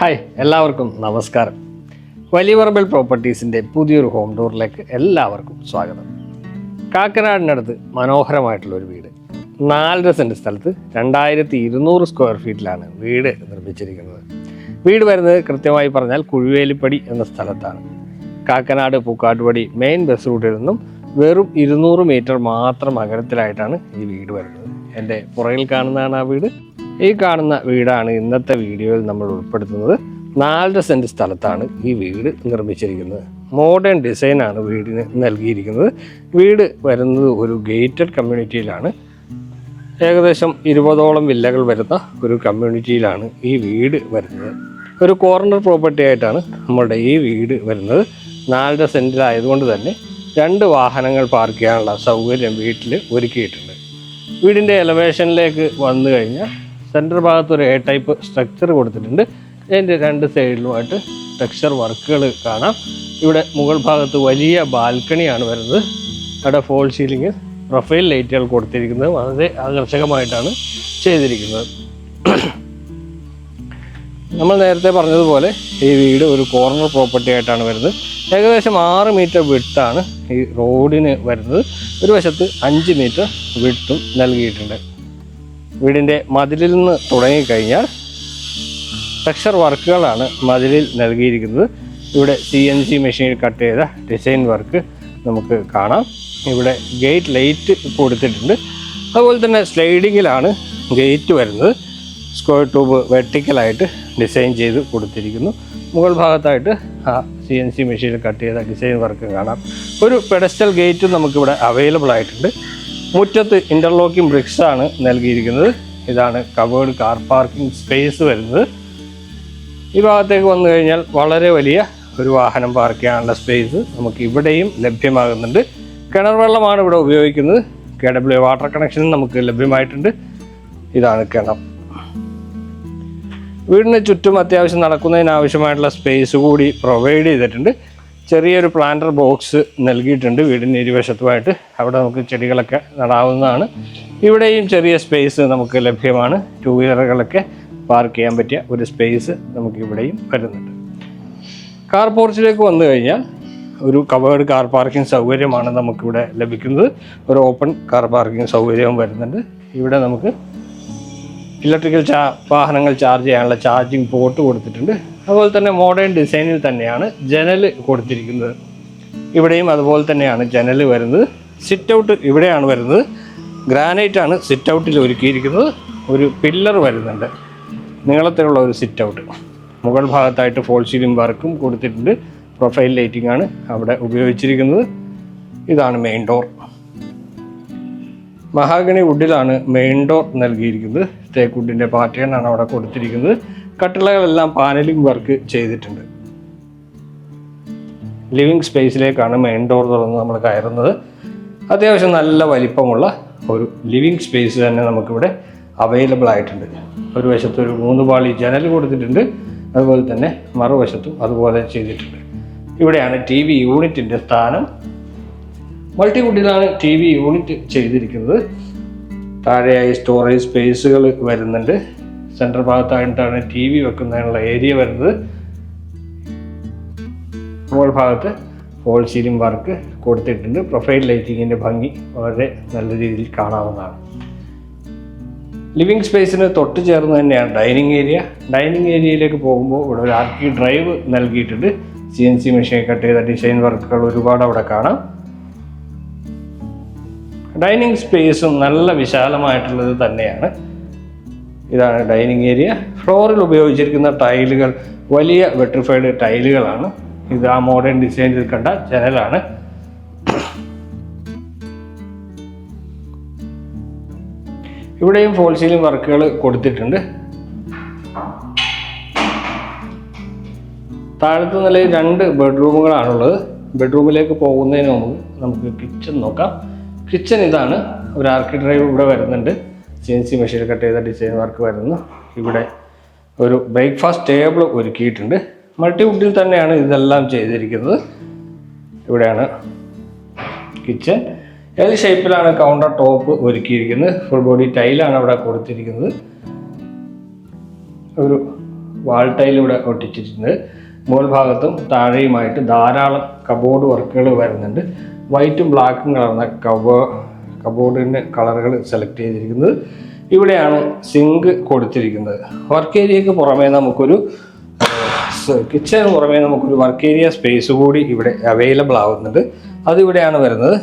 Hi എല്ലാവർക്കും നമസ്കാരം. വലിയവർബൽ പ്രോപ്പർട്ടീസിന്റെ പുതിയൊരു ഹോം ടൂറിലേക്ക് എല്ലാവർക്കും സ്വാഗതം. കാക്കനാടിനടുത്ത് മനോഹരമായിട്ടുള്ള ഒരു വീട്. നാലര സെന്റ് സ്ഥലത്ത് രണ്ടായിരത്തി ഇരുന്നൂറ് സ്ക്വയർ ഫീറ്റിലാണ് വീട് നിർമ്മിച്ചിരിക്കുന്നത്. വീട് വരുന്നത് കൃത്യമായി പറഞ്ഞാൽ കുഴുവേലിപ്പടി എന്ന സ്ഥലത്താണ്. കാക്കനാട് പൂക്കാട്ടുപടി മെയിൻ ബസ് റൂട്ടിൽ നിന്നും വെറും ഇരുന്നൂറ് മീറ്റർ മാത്രം അകലത്തിലായിട്ടാണ് ഈ വീട് വരുന്നത്. എന്റെ പുറകിൽ കാണുന്നതാണ് ആ വീട്. ഈ കാണുന്ന വീടാണ് ഇന്നത്തെ വീഡിയോയിൽ നമ്മൾ ഉൾപ്പെടുത്തുന്നത്. നാലര സെന്റ് സ്ഥലത്താണ് ഈ വീട് നിർമ്മിച്ചിരിക്കുന്നത്. മോഡേൺ ഡിസൈനാണ് വീടിന് നൽകിയിരിക്കുന്നത്. വീട് വരുന്നത് ഒരു ഗേറ്റഡ് കമ്മ്യൂണിറ്റിയിലാണ് ഏകദേശം ഇരുപതോളം വില്ലകൾ വരുന്ന ഒരു കമ്മ്യൂണിറ്റിയിലാണ് ഈ വീട് വരുന്നത്. ഒരു കോർണർ പ്രോപ്പർട്ടി ആയിട്ടാണ് നമ്മളുടെ ഈ വീട് വരുന്നത്. നാലര സെന്റിലായതുകൊണ്ട് തന്നെ രണ്ട് വാഹനങ്ങൾ പാർക്ക് ചെയ്യാനുള്ള സൗകര്യം വീട്ടിൽ ഒരുക്കിയിട്ടുണ്ട്. വീടിന്റെ എലവേഷനിലേക്ക് വന്നു കഴിഞ്ഞാൽ സെന്റർ ഭാഗത്ത് ഒരു എ ടൈപ്പ് സ്ട്രക്ചർ കൊടുത്തിട്ടുണ്ട്. അതിന്റെ രണ്ട് സൈഡിലുമായിട്ട് ടെക്സ്ചർ വർക്കുകൾ കാണാം. ഇവിടെ മുകൾ ഭാഗത്ത് വലിയ ബാൽക്കണിയാണ് വരുന്നത്. അവിടെ ഫോൾ സീലിംഗ് പ്രൊഫൈൽ ലൈറ്റുകൾ കൊടുത്തിരിക്കുന്നത്. വളരെ ആകർഷകമായിട്ടാണ് ചെയ്തിരിക്കുന്നത്. നമ്മൾ നേരത്തെ പറഞ്ഞതുപോലെ ഈ വീട് ഒരു കോർണർ പ്രോപ്പർട്ടി ആയിട്ടാണ് വരുന്നത്. ഏകദേശം ആറ് മീറ്റർ വിട്ടാണ് ഈ റോഡിന് വരുന്നത്. ഒരു വശത്ത് അഞ്ച് മീറ്റർ വിട്ടും നൽകിയിട്ടുണ്ട്. വീടിന്റെ മതിലിൽ നിന്ന് തുടങ്ങിക്കഴിഞ്ഞാൽ ടെക്സ്ചർ വർക്കുകളാണ് മതിലിൽ നൽകിയിരിക്കുന്നത്. ഇവിടെ സി എൻ സി മെഷീനിൽ കട്ട് ചെയ്ത ഡിസൈൻ വർക്ക് നമുക്ക് കാണാം. ഇവിടെ ഗേറ്റ് ലൈറ്റ് കൊടുത്തിട്ടുണ്ട് അതുപോലെ തന്നെ സ്ലൈഡിങ്ങിലാണ് ഗേറ്റ് വരുന്നത്. സ്ക്വയർ ട്യൂബ് വെർട്ടിക്കലായിട്ട് ഡിസൈൻ ചെയ്ത് കൊടുത്തിരിക്കുന്നു. മുകൾ ഭാഗത്തായിട്ട് ആ സി എൻ സി മെഷീനിൽ കട്ട് ചെയ്ത ഡിസൈൻ വർക്ക് കാണാം. ഒരു പെഡസ്റ്റൽ ഗേറ്റും നമുക്കിവിടെ അവൈലബിൾ ആയിട്ടുണ്ട്. മുറ്റത്ത് ഇന്റർലോക്കിംഗ് ബ്രിക്സ് ആണ് നൽകിയിരിക്കുന്നത്. ഇതാണ് കവേർഡ് കാർ പാർക്കിംഗ് സ്പേസ് വരുന്നത്. ഈ ഭാഗത്തേക്ക് വന്നു കഴിഞ്ഞാൽ വളരെ വലിയ ഒരു വാഹനം പാർക്ക് ചെയ്യാനുള്ള സ്പേസ് നമുക്ക് ഇവിടെയും ലഭ്യമാകുന്നുണ്ട്. കിണർ വെള്ളമാണ് ഇവിടെ ഉപയോഗിക്കുന്നത്. കെ ഡബ്ല്യു വാട്ടർ കണക്ഷനും നമുക്ക് ലഭ്യമായിട്ടുണ്ട്. ഇതാണ് കിണർ. വീടിന് ചുറ്റും അത്യാവശ്യം നടക്കുന്നതിന് ആവശ്യമായിട്ടുള്ള സ്പേസ് കൂടി പ്രൊവൈഡ് ചെയ്തിട്ടുണ്ട്. ചെറിയൊരു പ്ലാന്റർ ബോക്സ് നൽകിയിട്ടുണ്ട് വീടിന്റെ ഇരുവശത്തുമായിട്ട്. അവിടെ നമുക്ക് ചെടികളൊക്കെ നടാവുന്നതാണ്. ഇവിടെയും ചെറിയ സ്പേസ് നമുക്ക് ലഭ്യമാണ്. ടൂ വീലറുകളൊക്കെ പാർക്ക് ചെയ്യാൻ പറ്റിയ ഒരു സ്പേസ് നമുക്ക് ഇവിടെയും വരുന്നുണ്ട്. കാർ പോർച്ചിലേക്ക് വന്നു കഴിഞ്ഞാൽ ഒരു കവേർഡ് കാർ പാർക്കിംഗ് സൗകര്യമാണ് നമുക്കിവിടെ ലഭിക്കുന്നത്. ഒരു ഓപ്പൺ കാർ പാർക്കിംഗ് സൗകര്യവും വരുന്നുണ്ട്. ഇവിടെ നമുക്ക് ഇലക്ട്രിക്കൽ വാഹനങ്ങൾ ചാർജ് ചെയ്യാനുള്ള ചാർജിങ് പോർട്ട് കൊടുത്തിട്ടുണ്ട്. അതുപോലെ തന്നെ മോഡേൺ ഡിസൈനിൽ തന്നെയാണ് ജനൽ കൊടുത്തിരിക്കുന്നത്. ഇവിടെയും അതുപോലെ തന്നെയാണ് ജനൽ വരുന്നത്. സിറ്റ് ഔട്ട് ഇവിടെയാണ് വരുന്നത്. ഗ്രാനൈറ്റ് ആണ് സിറ്റ് ഔട്ടിൽ ഒരുക്കിയിരിക്കുന്നത്. ഒരു പില്ലർ വരുന്നുണ്ട്. നീളത്തിലുള്ള ഒരു സിറ്റ് ഔട്ട് മുകൾ ഭാഗത്തായിട്ട് ഫോൾ സീലിംഗ് വർക്കും കൊടുത്തിട്ടുണ്ട്. പ്രൊഫൈൽ ലൈറ്റിംഗ് ആണ് അവിടെ ഉപയോഗിച്ചിരിക്കുന്നത്. ഇതാണ് മെയിൻ ഡോർ മഹാഗണി വുഡിലാണ് മെയിൻ ഡോർ നൽകിയിരിക്കുന്നത്. തേക്കുഡിന്റെ പാറ്റേൺ ആണ് അവിടെ കൊടുത്തിരിക്കുന്നത്. കട്ടിളകളെല്ലാം പാനലിംഗ് വർക്ക് ചെയ്തിട്ടുണ്ട്. ലിവിങ് സ്പേസിലേക്കാണ് മെയിൻ ഡോർ തുറന്ന് നമ്മൾ കയറുന്നത്. അത്യാവശ്യം നല്ല വലിപ്പമുള്ള ഒരു ലിവിങ് സ്പേസ് തന്നെ നമുക്കിവിടെ അവൈലബിൾ ആയിട്ടുണ്ട്. ഒരു വശത്ത് ഒരു മൂന്ന് പാളി ജനൽ കൊടുത്തിട്ടുണ്ട്. അതുപോലെ തന്നെ മറുവശത്തും അതുപോലെ ചെയ്തിട്ടുണ്ട്. ഇവിടെയാണ് ടി വി യൂണിറ്റിന്റെ സ്ഥാനം. മൾട്ടിവുഡിലാണ് ടി വി യൂണിറ്റ് ചെയ്തിരിക്കുന്നത്. താഴെയായി സ്റ്റോറേജ് സ്പേസുകൾ വരുന്നുണ്ട്. സെൻട്രൽ ഭാഗത്തായിട്ടാണ് ടി വി വെക്കുന്നതിനുള്ള ഏരിയ വരുന്നത്. മുകൾ ഭാഗത്ത് ഫോൾ സീലിംഗ് വർക്ക് കൊടുത്തിട്ടുണ്ട്. പ്രൊഫൈൽ ലൈറ്റിങ്ങിന്റെ ഭംഗി വളരെ നല്ല രീതിയിൽ കാണാവുന്നതാണ്. ലിവിങ് സ്പേസിന് തൊട്ട് ചേർന്ന് തന്നെയാണ് ഡൈനിങ് ഏരിയ. ഡൈനിങ് ഏരിയയിലേക്ക് പോകുമ്പോൾ ഇവിടെ ഒരു ആർക്കി ഡ്രൈവ് നൽകിയിട്ടുണ്ട്. C N C machine cut ചെയ്ത ഡിസൈൻ വർക്കുകൾ ഒരുപാട് അവിടെ കാണാം. ഡൈനിങ് സ്പേസും നല്ല വിശാലമായിട്ടുള്ളത് തന്നെയാണ്. ഇതാണ് ഡൈനിങ് ഏരിയ. ഫ്ലോറിൽ ഉപയോഗിച്ചിരിക്കുന്ന ടൈലുകൾ വലിയ വെട്രിഫൈഡ് ടൈലുകളാണ്. ഇത് ആ മോഡേൺ ഡിസൈനിൽ കണ്ട ജനലാണ്. ഇവിടെയും ഫോൾ സീലിംഗ് വർക്കുകൾ കൊടുത്തിട്ടുണ്ട്. താഴത്തെ നിലയിൽ രണ്ട് ബെഡ്റൂമുകളാണുള്ളത്. ബെഡ്റൂമിലേക്ക് പോകുന്നതിന് മുമ്പ് നമുക്ക് കിച്ചൺ നോക്കാം. കിച്ചൺ ഇതാണ്. ഒരു ആർക്കിഡ്രൈവ് ഇവിടെ വരുന്നുണ്ട്. സി മെഷീൻ കട്ട് ചെയ്ത ഡിസൈൻ വർക്ക് വരുന്നു. ഇവിടെ ഒരു ബ്രേക്ക്ഫാസ്റ്റ് ടേബിൾ ഒരുക്കിയിട്ടുണ്ട്. മൾട്ടിവുഡിൽ തന്നെയാണ് ഇതെല്ലാം ചെയ്തിരിക്കുന്നത്. ഇവിടെയാണ് കിച്ചൺ എൽ ഷേപ്പിലാണ് കൗണ്ടർ ടോപ്പ് ഒരുക്കിയിരിക്കുന്നത്. ഫുൾ ബോഡി ടൈലാണ് അവിടെ കൊടുത്തിരിക്കുന്നത്. ഒരു വാൾ ടൈൽ ഇവിടെ ഒട്ടിച്ചിട്ടുണ്ട്. മുകൾ ഭാഗത്തും താഴെയുമായിട്ട് ധാരാളം കബോർഡ് വർക്കുകൾ വരുന്നുണ്ട്. വൈറ്റും ബ്ലാക്കും കളർന്ന കബോ കബോർഡിന്റെ കളറുകൾ സെലക്ട് ചെയ്തിരിക്കുന്നത് ഇവിടെയാണ് സിങ്ക് കൊടുത്തിരിക്കുന്നത്. വർക്ക് ഏരിയക്ക് പുറമേ നമുക്കൊരു കിച്ചന് പുറമേ നമുക്കൊരു വർക്ക് ഏരിയ സ്പേസ് കൂടി ഇവിടെ അവൈലബിൾ ആവുന്നുണ്ട്. അതിവിടെയാണ് വരുന്നത്.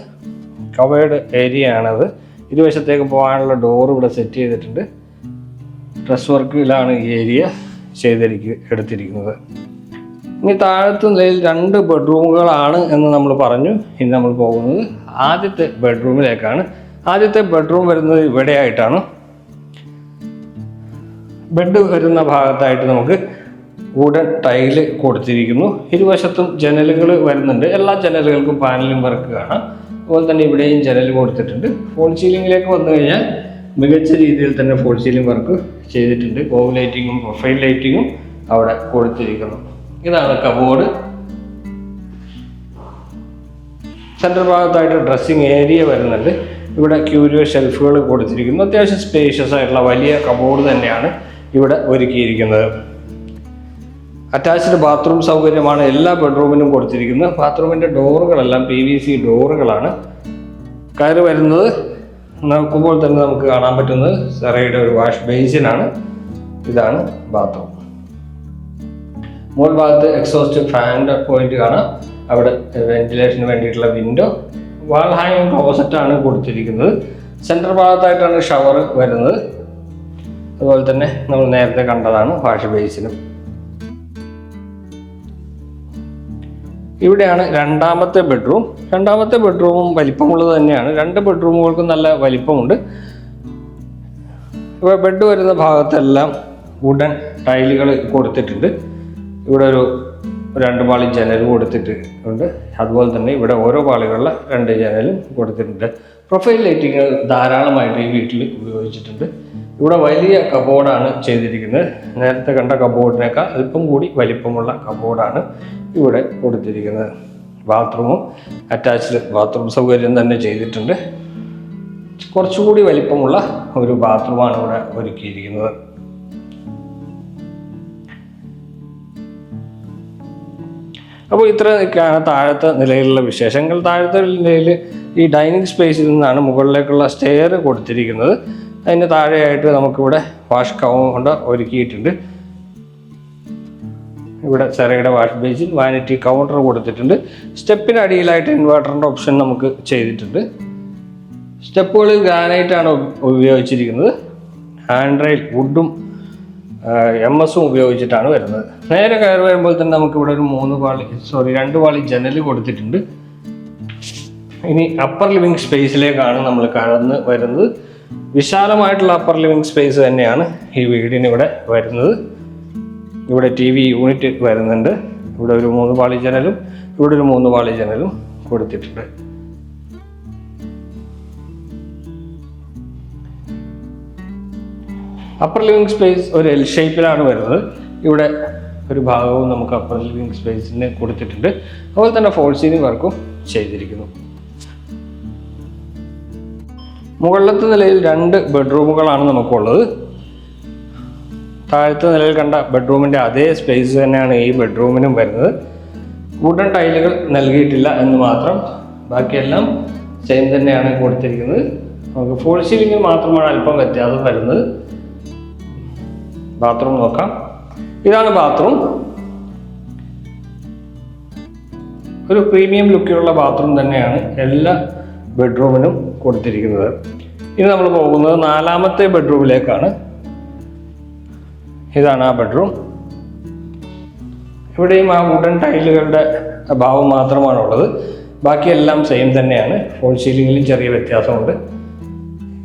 കവേർഡ് ഏരിയ ആണത്. ഇരുവശത്തേക്ക് പോകാനുള്ള ഡോർ ഇവിടെ സെറ്റ് ചെയ്തിട്ടുണ്ട്. ഡ്രസ് വർക്കിലാണ് ഈ ഏരിയ ചെയ്തിരിക്കുക എടുത്തിരിക്കുന്നത്. ഇനി താഴത്തെ നിലയിൽ രണ്ട് ബെഡ്റൂമുകളാണ് എന്ന് നമ്മൾ പറഞ്ഞു. ഇനി നമ്മൾ പോകുന്നത് ആദ്യത്തെ ബെഡ്റൂമിലേക്കാണ്. ആദ്യത്തെ ബെഡ്റൂം വരുന്നത് ഇവിടെയായിട്ടാണ്. ബെഡ് വരുന്ന ഭാഗത്തായിട്ട് നമുക്ക് വുഡൻ ടൈൽ കൊടുത്തിരിക്കുന്നു. ഇരുവശത്തും ജനലുകൾ വരുന്നുണ്ട്. എല്ലാ ജനലുകൾക്കും പാനലും വർക്ക് കാണാം അതുപോലെ തന്നെ ഇവിടെയും ജനൽ കൊടുത്തിട്ടുണ്ട്. ഫോൾ സീലിംഗിലേക്ക് വന്നു കഴിഞ്ഞാൽ മികച്ച രീതിയിൽ തന്നെ ഫോൾ സീലിംഗ് വർക്ക് ചെയ്തിട്ടുണ്ട്. കോവ് ലൈറ്റിങ്ങും പ്രൊഫൈൽ ലൈറ്റിങ്ങും അവിടെ കൊടുത്തിരിക്കുന്നു. ഇതാണ് കബോർഡ് സെന്റർ ഭാഗത്തായിട്ട് ഡ്രസ്സിങ് ഏരിയ വരുന്നുണ്ട്. ഇവിടെ ക്യൂരിയോ ഷെൽഫുകൾ കൊടുത്തിരിക്കുന്നു. അത്യാവശ്യം സ്പേഷ്യസ് ആയിട്ടുള്ള വലിയ കബോർഡ് തന്നെയാണ് ഇവിടെ ഒരുക്കിയിരിക്കുന്നത്. അറ്റാച്ച്ഡ് ബാത്റൂം സൗകര്യമാണ് എല്ലാ ബെഡ്റൂമിനും കൊടുത്തിരിക്കുന്നത്. ബാത്റൂമിന്റെ ഡോറുകളെല്ലാം പി വി സി ഡോറുകളാണ്. കയറി വരുന്നത് നോക്കുമ്പോൾ തന്നെ നമുക്ക് കാണാൻ പറ്റുന്നത് സെറയുടെ ഒരു വാഷ് ബേസിനാണ് ഇതാണ് ബാത്റൂം മുകൾ ഭാഗത്ത് എക്സോസ്റ്റ് ഫാനിന്റെ പോയിന്റ് കാണാം. അവിടെ വെന്റിലേഷന് വേണ്ടിയിട്ടുള്ള വിൻഡോ വാൾ ഹാങ്ങിങ് ക്ലോസറ്റ് ആണ് കൊടുത്തിരിക്കുന്നത്. സെന്റർ ഭാഗത്തായിട്ടാണ് ഷവർ വരുന്നത്. അതുപോലെ തന്നെ നമ്മൾ നേരത്തെ കണ്ടതാണ് വാഷ് ബേസിനും ഇവിടെയാണ് രണ്ടാമത്തെ ബെഡ്റൂം രണ്ടാമത്തെ ബെഡ്റൂമും വലിപ്പമുള്ളത് തന്നെയാണ്. രണ്ട് ബെഡ്റൂമുകൾക്കും നല്ല വലിപ്പമുണ്ട്. ബെഡ് വരുന്ന ഭാഗത്തെല്ലാം വുഡൻ ടൈലുകൾ കൊടുത്തിട്ടുണ്ട്. ഇവിടെ ഒരു രണ്ട് പാളി ജനൽ കൊടുത്തിട്ടുണ്ട് അതുപോലെ തന്നെ ഇവിടെ ഓരോ പാളികളിലെ രണ്ട് ജനലും കൊടുത്തിട്ടുണ്ട്. പ്രൊഫൈൽ ലൈറ്റിങ് ധാരാളമായിട്ട് ഈ വീട്ടിൽ ഉപയോഗിച്ചിട്ടുണ്ട്. ഇവിടെ വലിയ കബോർഡാണ് ചെയ്തിരിക്കുന്നത്. നേരത്തെ കണ്ട കബോർഡിനേക്കാൾ അല്പം കൂടി വലിപ്പമുള്ള കബോർഡാണ് ഇവിടെ കൊടുത്തിരിക്കുന്നത്. ബാത്റൂമും അറ്റാച്ച്ഡ് ബാത്റൂം സൗകര്യം തന്നെ ചെയ്തിട്ടുണ്ട്. കുറച്ചുകൂടി വലിപ്പമുള്ള ഒരു ബാത്റൂമാണ് ഇവിടെ ഒരുക്കിയിരിക്കുന്നത്. അപ്പോൾ ഇത്രയൊക്കെയാണ് താഴത്തെ നിലയിലുള്ള വിശേഷങ്ങൾ. താഴത്തെ നിലയിൽ ഈ ഡൈനിങ് സ്പേസിൽ നിന്നാണ് മുകളിലേക്കുള്ള സ്റ്റെയർ കൊടുത്തിരിക്കുന്നത്. അതിന് താഴെയായിട്ട് നമുക്കിവിടെ വാഷ് കൗണ്ട് ഒരുക്കിയിട്ടുണ്ട്. ഇവിടെ സെറയുടെ വാഷ് ബേസിൽ വാനിറ്റി കൗണ്ടർ കൊടുത്തിട്ടുണ്ട്. സ്റ്റെപ്പിന് അടിയിലായിട്ട് ഇൻവെർട്ടറിന്റെ ഓപ്ഷൻ നമുക്ക് ചെയ്തിട്ടുണ്ട്. സ്റ്റെപ്പുകളിൽ ഗ്രാനൈറ്റാണ് ഉപയോഗിച്ചിരിക്കുന്നത്. ഹാൻഡ് റെയിൽ വുഡും എം എസും ഉപയോഗിച്ചിട്ടാണ് വരുന്നത്. നേരെ കയറി വരുമ്പോൾ തന്നെ നമുക്ക് ഇവിടെ ഒരു മൂന്ന് പാളി സോറി രണ്ട് പാളി ജനൽ കൊടുത്തിട്ടുണ്ട്. ഇനി അപ്പർ ലിവിങ് സ്പേസിലേക്കാണ് നമ്മൾ കടന്ന് വരുന്നത്. വിശാലമായിട്ടുള്ള അപ്പർ ലിവിങ് സ്പേസ് തന്നെയാണ് ഈ വീടിന് ഇവിടെ വരുന്നത്. ഇവിടെ ടി വി യൂണിറ്റ് വരുന്നുണ്ട്. ഇവിടെ ഒരു മൂന്ന് പാളി ജനലും ഇവിടെ ഒരു മൂന്ന് പാളി ജനലും കൊടുത്തിട്ടുണ്ട്. അപ്പർ ലിവിങ് സ്പേസ് ഒരു എൽ ഷേപ്പിലാണ് വരുന്നത്. ഇവിടെ ഒരു ഭാഗവും നമുക്ക് അപ്പർ ലിവിങ് സ്പേസിന് കൊടുത്തിട്ടുണ്ട്. അതുപോലെ തന്നെ ഫോൾ സീലിംഗ് വർക്കും ചെയ്തിരിക്കുന്നു. മുകളിലത്തെ നിലയിൽ രണ്ട് ബെഡ്റൂമുകളാണ് നമുക്കുള്ളത്. താഴത്തെ നിലയിൽ കണ്ട ബെഡ്റൂമിന്റെ അതേ സ്പേസ് തന്നെയാണ് ഈ ബെഡ്റൂമിനും വരുന്നത്. വുഡൻ ടൈലുകൾ നൽകിയിട്ടില്ല എന്ന് മാത്രം ബാക്കിയെല്ലാം സെയിം തന്നെയാണ് കൊടുത്തിരിക്കുന്നത്. നമുക്ക് ഫോൾ സീലിംഗിൽ മാത്രമാണ് അല്പം വ്യത്യാസം വരുന്നത്. ബാത്റൂം നോക്കാം. ഇതാണ് ബാത്റൂം ഒരു പ്രീമിയം ലുക്കിലുള്ള ബാത്റൂം തന്നെയാണ് എല്ലാ ബെഡ്റൂമിനും കൊടുത്തിരിക്കുന്നത്. ഇനി നമ്മൾ പോകുന്നത് നാലാമത്തെ ബെഡ്റൂമിലേക്കാണ് ഇതാണ് ആ ബെഡ്റൂം ഇവിടെയും ആ വുഡൻ ടൈലുകളുടെ ഭാവം മാത്രമാണുള്ളത്. ബാക്കിയെല്ലാം സെയിം തന്നെയാണ്. ഫോൾ സീലിംഗിലും ചെറിയ വ്യത്യാസമുണ്ട്.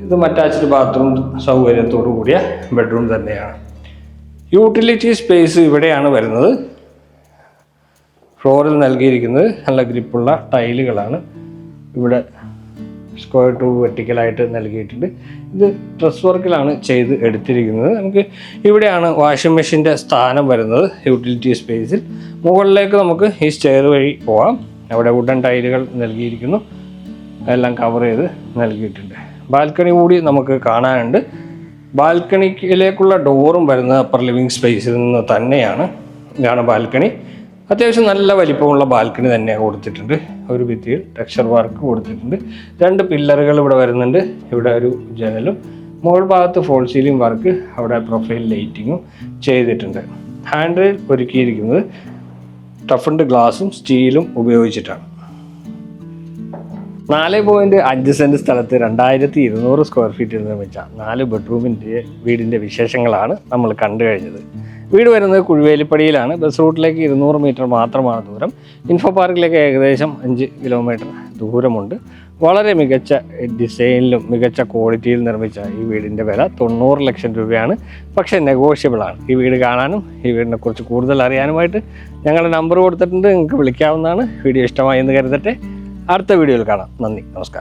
ഇത് അറ്റാച്ച്ഡ് ബാത്റൂം സൗകര്യത്തോടു കൂടിയ ബെഡ്റൂം തന്നെയാണ്. യൂട്ടിലിറ്റി സ്പേസ് ഇവിടെയാണ് വരുന്നത്. ഫ്ലോറിൽ നൽകിയിരിക്കുന്നത് നല്ല ഗ്രിപ്പുള്ള ടൈലുകളാണ്. ഇവിടെ സ്ക്വയർ ട്യൂബ് വെർട്ടിക്കലായിട്ട് നൽകിയിട്ടുണ്ട്. ഇത് ഡ്രസ് വർക്കിലാണ് ചെയ്ത് എടുത്തിരിക്കുന്നത്. നമുക്ക് ഇവിടെയാണ് വാഷിംഗ് മെഷീന്റെ സ്ഥാനം വരുന്നത് യൂട്ടിലിറ്റി സ്പേസിൽ മുകളിലേക്ക് നമുക്ക് ഈ സ്റ്റെയർ വഴി പോവാം. അവിടെ വുഡൻ ടൈലുകൾ നൽകിയിരിക്കുന്നു. എല്ലാം കവർ ചെയ്ത് നൽകിയിട്ടുണ്ട്. ബാൽക്കണി കൂടി നമുക്ക് കാണാനുണ്ട്. ബാൽക്കണിയിലേക്കുള്ള ഡോറും വരുന്നത് അപ്പർ ലിവിങ് സ്പേസിൽ നിന്ന് തന്നെയാണ്. ഇതാണ് ബാൽക്കണി. അത്യാവശ്യം നല്ല വലിപ്പമുള്ള ബാൽക്കണി തന്നെ കൊടുത്തിട്ടുണ്ട്. ഒരു ഭിത്തിയിൽ ടെക്സ്ചർ വർക്ക് കൊടുത്തിട്ടുണ്ട്. രണ്ട് പില്ലറുകൾ ഇവിടെ വരുന്നുണ്ട്. ഇവിടെ ഒരു ജനലും. മുകൾ ഭാഗത്ത് ഫോൾ സീലിംഗ് വർക്ക് അവിടെ പ്രൊഫൈൽ ലൈറ്റിങ്ങും ചെയ്തിട്ടുണ്ട്. ഹാൻഡ് റെയിൽ ഒരുക്കിയിരിക്കുന്നത്. ടഫൻഡ് ഗ്ലാസും സ്റ്റീലും ഉപയോഗിച്ചിട്ടാണ്. നാല് പോയിന്റ് അഞ്ച് സെന്റ് സ്ഥലത്ത് രണ്ടായിരത്തി ഇരുന്നൂറ് സ്ക്വയർ ഫീറ്റിൽ നിർമ്മിച്ച നാല് ബെഡ്റൂമിന്റെ വീടിന്റെ വിശേഷങ്ങളാണ് നമ്മൾ കണ്ടു കഴിഞ്ഞത്. വീട് വരുന്നത് കുഴുവേലിപ്പടിയിലാണ്. ബസ് റൂട്ടിലേക്ക് ഇരുന്നൂറ് മീറ്റർ മാത്രമാണ് ദൂരം. ഇൻഫോ പാർക്കിലേക്ക് ഏകദേശം അഞ്ച് കിലോമീറ്റർ ദൂരമുണ്ട്. വളരെ മികച്ച ഡിസൈനിലും മികച്ച ക്വാളിറ്റിയിൽ നിർമ്മിച്ച ഈ വീടിന്റെ വില തൊണ്ണൂറ് ലക്ഷം രൂപയാണ്. പക്ഷേ നെഗോഷ്യബിൾ ആണ്. ഈ വീട് കാണാനും ഈ വീടിനെ കുറിച്ച് കൂടുതൽ അറിയാനുമായിട്ട് ഞങ്ങളുടെ നമ്പർ കൊടുത്തിട്ടുണ്ട്. നിങ്ങൾക്ക് വിളിക്കാവുന്നതാണ്. വീഡിയോ ഇഷ്ടമായി എന്ന് കരുതട്ടെ. അടുത്ത വീഡിയോയിൽ കാണാം. നന്ദി. നമസ്കാരം.